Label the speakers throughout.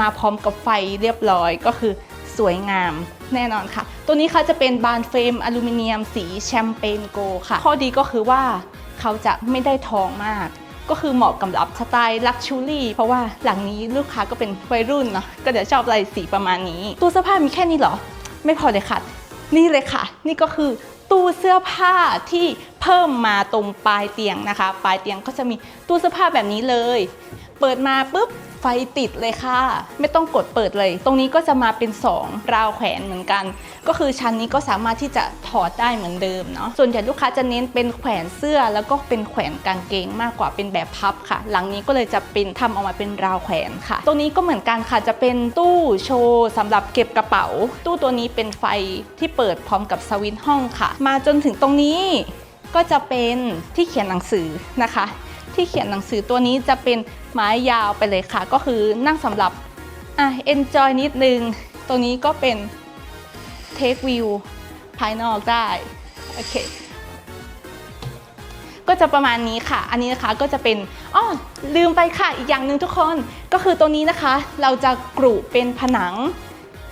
Speaker 1: มาพร้อมกับไฟเรียบร้อยก็คือสวยงามแน่นอนค่ะ ตัวนี้เขาจะเป็นบานเฟรมอลูมิเนียมสีแชมเปญโกค่ะ ข้อดีก็คือว่าเขาจะไม่ได้ทองมาก ก็คือเหมาะกับรับสไตล์ลักชูรี่ เพราะว่าหลังนี้ลูกค้าก็เป็นวัยรุ่นเนาะก็จะชอบลายสีประมาณนี้ ตู้เสื้อผ้ามีแค่นี้เหรอ ไม่พอเลยค่ะ นี่เลยค่ะ นี่ก็คือตู้เสื้อผ้าที่ พิ่มมาตรงปลายเตียงนะคะ ปลายเตียงก็จะมีตู้เสื้อผ้าแบบนี้เลย เปิดมาปุ๊บไฟติดเลยค่ะ ไม่ต้องกดเปิดเลย ตรงนี้ก็จะมาเป็น 2 ราวแขวนเหมือนกัน ก็คือชั้นนี้ก็สามารถที่จะถอดได้เหมือนเดิมเนาะส่วนใหญ่ลูกค้าจะเน้นเป็นแขวนเสื้อแล้วก็เป็นแขวนกางเกงมากกว่าเป็นแบบพับค่ะ หลังนี้ก็เลยจะเป็นทำออกมาเป็นราวแขวนค่ะ ตรงนี้ก็เหมือนกันค่ะจะเป็นตู้โชว์สำหรับเก็บกระเป๋า ตู้ตัวนี้เป็นไฟที่เปิดพร้อมกับสวิตช์ห้องค่ะ มาจนถึงตรงนี้ ก็จะเป็นที่เขียนหนังสือนะคะ ที่เขียนหนังสือตัวนี้จะเป็นไม้ยาวไปเลยค่ะ ก็คือนั่งสำหรับอะ enjoy นิดนึง ตรงนี้ก็เป็น take view ภายนอกได้ โอเค ก็จะประมาณนี้ค่ะ อันนี้นะคะก็จะเป็นอ้อลืมไปค่ะอีกอย่างหนึ่งทุกคน ก็คือตัวนี้นะคะ เราจะกรุเป็นผนัง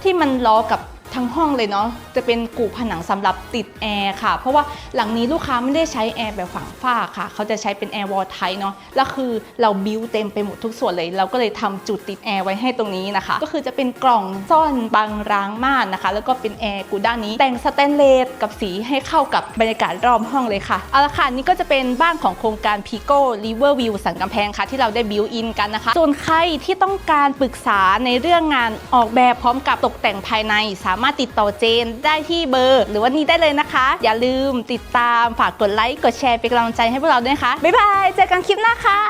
Speaker 1: ที่มันล้อกับ ทั้งห้องเลยเนาะจะเป็นกรุผนังสำหรับติดแอร์ค่ะ เพราะว่าหลังนี้ลูกค้าไม่ได้ใช้แอร์แบบฝังฝ้าค่ะ เขาจะใช้เป็นแอร์วอลไทเนาะแล้วคือเราบิวเต็มไปหมดทุกส่วนเลย เราก็เลยทำจุดติดแอร์ไว้ให้ตรงนี้นะคะ ก็คือจะเป็นกล่องซ่อนบางร้างม่านนะคะ แล้วก็เป็นแอร์กูด้านนี้ แต่งสแตนเลสกับสีให้เข้ากับบรรยากาศรอบห้องเลยค่ะเอาละค่ะนี่ก็จะเป็นบ้านของโครงการ Pico River View สันกำแพงค่ะ ที่เราได้บิวอินกันนะคะส่วนใครที่ต้องการปรึกษาในเรื่องงานออกแบบพร้อมกับตกแต่งภายในสามารถารถติดต่อเจนได้ที่เบอร์ หรือว่านี้ได้เลยนะคะ อย่าลืมติดตามฝากกดไลค์กดแชร์เป็นกำลังใจให้พวกเราด้วยนะคะ บ๊ายบาย เจอกันคลิปหน้าค่ะ